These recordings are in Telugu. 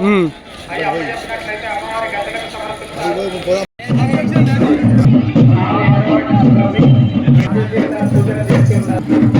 Thank you.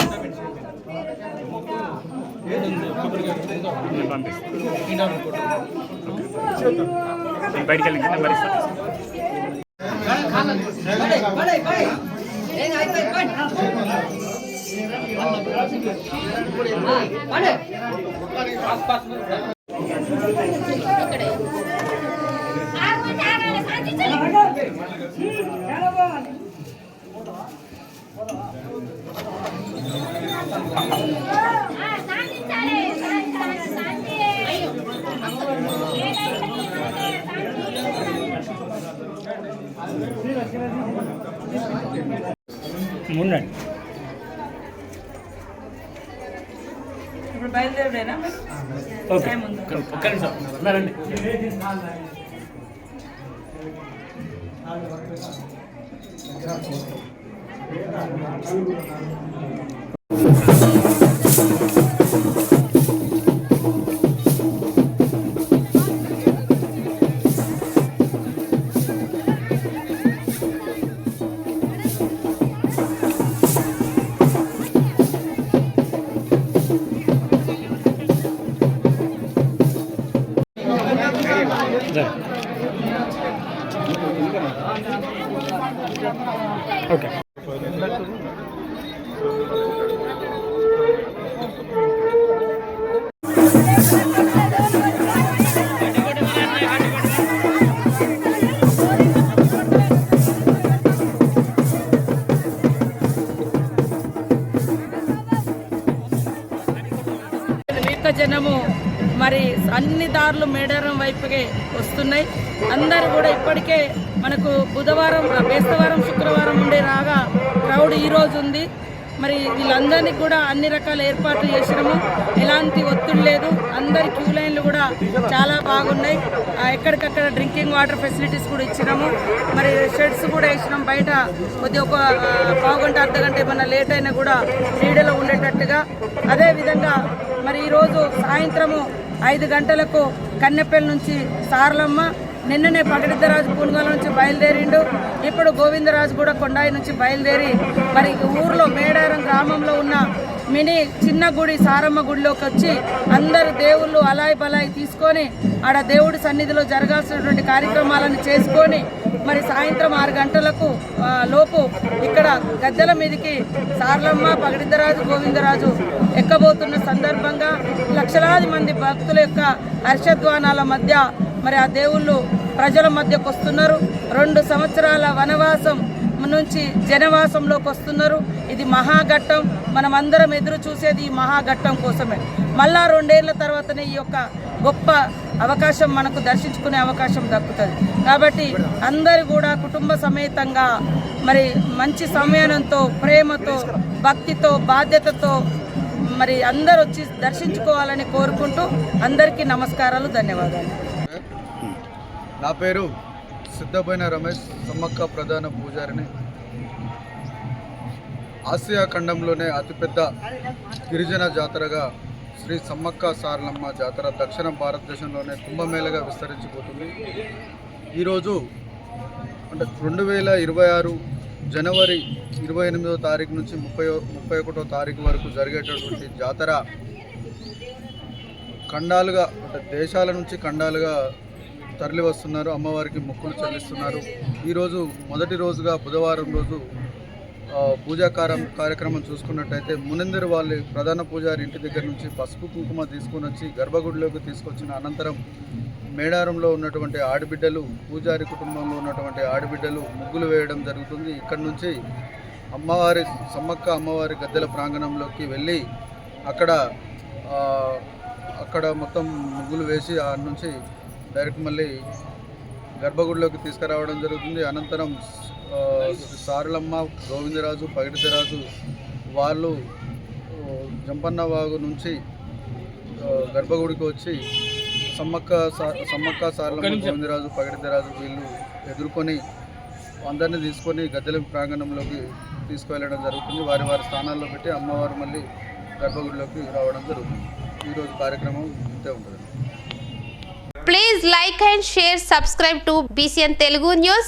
కిందికనన్నా బయటికి వెళ్ళి నెంబర్ ఇస్తా ముందండి. ఇప్పుడు బయలుదేరుడేనా ఓకే? ఒక్క నిమిషం. ఉన్నారండి. ఓకే. జనము మరి అన్ని దారులు మేడారం వైపుకే వస్తున్నాయి. అందరు కూడా ఇప్పటికే మనకు బుధవారం బేస్తవారం శుక్రవారం ఉండే రాగా క్రౌడ్ ఈరోజు ఉంది. మరి వీళ్ళందరినీ కూడా అన్ని రకాల ఏర్పాట్లు చేసినాము. ఎలాంటి ఒత్తిడి లేదు. అందరి క్యూ లైన్లు కూడా చాలా బాగున్నాయి. ఎక్కడికక్కడ డ్రింకింగ్ వాటర్ ఫెసిలిటీస్ కూడా ఇచ్చినాము. మరి షెడ్స్ కూడా వేసినాం. బయట కొద్ది ఒక పావుగంట అర్ధగంట అర్ధ గంట ఏమన్నా లేట్ అయినా కూడా నీడలో ఉండేటట్టుగా. అదేవిధంగా మరి ఈరోజు సాయంత్రము ఐదు గంటలకు కన్నెపల్లి నుంచి సార్లమ్మ నిన్ననే పగడిద్దరాజు పూనుగోల నుంచి బయలుదేరిండు. ఇప్పుడు గోవిందరాజు కూడా కొండాయి నుంచి బయలుదేరి మరి ఊర్లో మేడారం గ్రామంలో ఉన్న మినీ చిన్న గుడి సారమ్మ గుడిలోకి వచ్చి అందరు దేవుళ్ళు అలాయి బలాయి తీసుకొని ఆడ దేవుడి సన్నిధిలో జరగాల్సినటువంటి కార్యక్రమాలను చేసుకొని మరి సాయంత్రం ఆరు గంటలకు లోపు ఇక్కడ గద్దెల మీదకి సార్లమ్మ పగడిద్దరాజు గోవిందరాజు ఎక్కబోతున్న సందర్భంగా లక్షలాది మంది భక్తుల యొక్క హర్షధ్వానాల మధ్య మరి ఆ దేవుళ్ళు ప్రజల మధ్యకు వస్తున్నారు. రెండు సంవత్సరాల వనవాసం నుంచి జనవాసంలోకి వస్తున్నారు. ఇది మహాఘట్టం. మనం అందరం ఎదురు చూసేది ఈ మహాఘట్టం కోసమే. మళ్ళా రెండేళ్ళ తర్వాతనే ఈ యొక్క గొప్ప అవకాశం మనకు దర్శించుకునే అవకాశం దక్కుతుంది. కాబట్టి అందరు కూడా కుటుంబ సమేతంగా మరి మంచి సమయానంతో ప్రేమతో భక్తితో బాధ్యతతో మరి అందరూ వచ్చి దర్శించుకోవాలని కోరుకుంటూ అందరికీ నమస్కారాలు ధన్యవాదాలు. నా పేరు సిద్ధపోయిన రమేష్ సమ్మక్క ప్రధాన పూజారిని. ఆసియా ఖండంలోనే అతిపెద్ద గిరిజన జాతరగా శ్రీ సమ్మక్క సారలమ్మ జాతర దక్షిణ భారతదేశంలోనే కుంభమేళగా విస్తరించిపోతుంది. ఈరోజు అంటే రెండు వేల ఇరవై ఆరు జనవరి ఇరవై ఎనిమిదో తారీఖు నుంచి ముప్పై ముప్పై ఒకటో తారీఖు వరకు జరిగేటటువంటి జాతర ఖండాలుగా అంటే దేశాల నుంచి ఖండాలుగా తరలి వస్తున్నారు అమ్మవారికి మొక్కులు చెల్లిస్తున్నారు. ఈరోజు మొదటి రోజుగా బుధవారం రోజు పూజాకారం కార్యక్రమం చూసుకున్నట్టయితే మునిందరు వాళ్ళ ప్రధాన పూజారి ఇంటి దగ్గర నుంచి పసుపు కుంకుమ తీసుకొని వచ్చి గర్భగుడిలోకి తీసుకొచ్చిన అనంతరం మేడారంలో ఉన్నటువంటి ఆడబిడ్డలు పూజారి కుటుంబంలో ఉన్నటువంటి ఆడబిడ్డలు ముగ్గులు వేయడం జరుగుతుంది. ఇక్కడి నుంచి అమ్మవారి సమ్మక్క అమ్మవారి గద్దెల ప్రాంగణంలోకి వెళ్ళి అక్కడ అక్కడ మొత్తం ముగ్గులు వేసి ఆ నుంచి డైరెక్ట్ మళ్ళీ గర్భగుడిలోకి తీసుకురావడం జరుగుతుంది. అనంతరం సారలమ్మ గోవిందరాజు పగిడితరాజు వాళ్ళు జంపన్న వాగు నుంచి గర్భగుడికి వచ్చి సమ్మక్క సమ్మక్క సారలమ్మ గోవిందరాజు పగిడితరాజు వీళ్ళు ఎదుర్కొని అందరినీ తీసుకొని గద్దెల ప్రాంగణంలోకి తీసుకువెళ్ళడం జరుగుతుంది. వారి వారి స్థానాల్లో పెట్టి అమ్మవారు మళ్ళీ గర్భగుడిలోకి రావడం జరుగుతుంది. ఈరోజు కార్యక్రమం ఇంతే ఉంటుంది. Please like and share, subscribe to BCN Telugu News.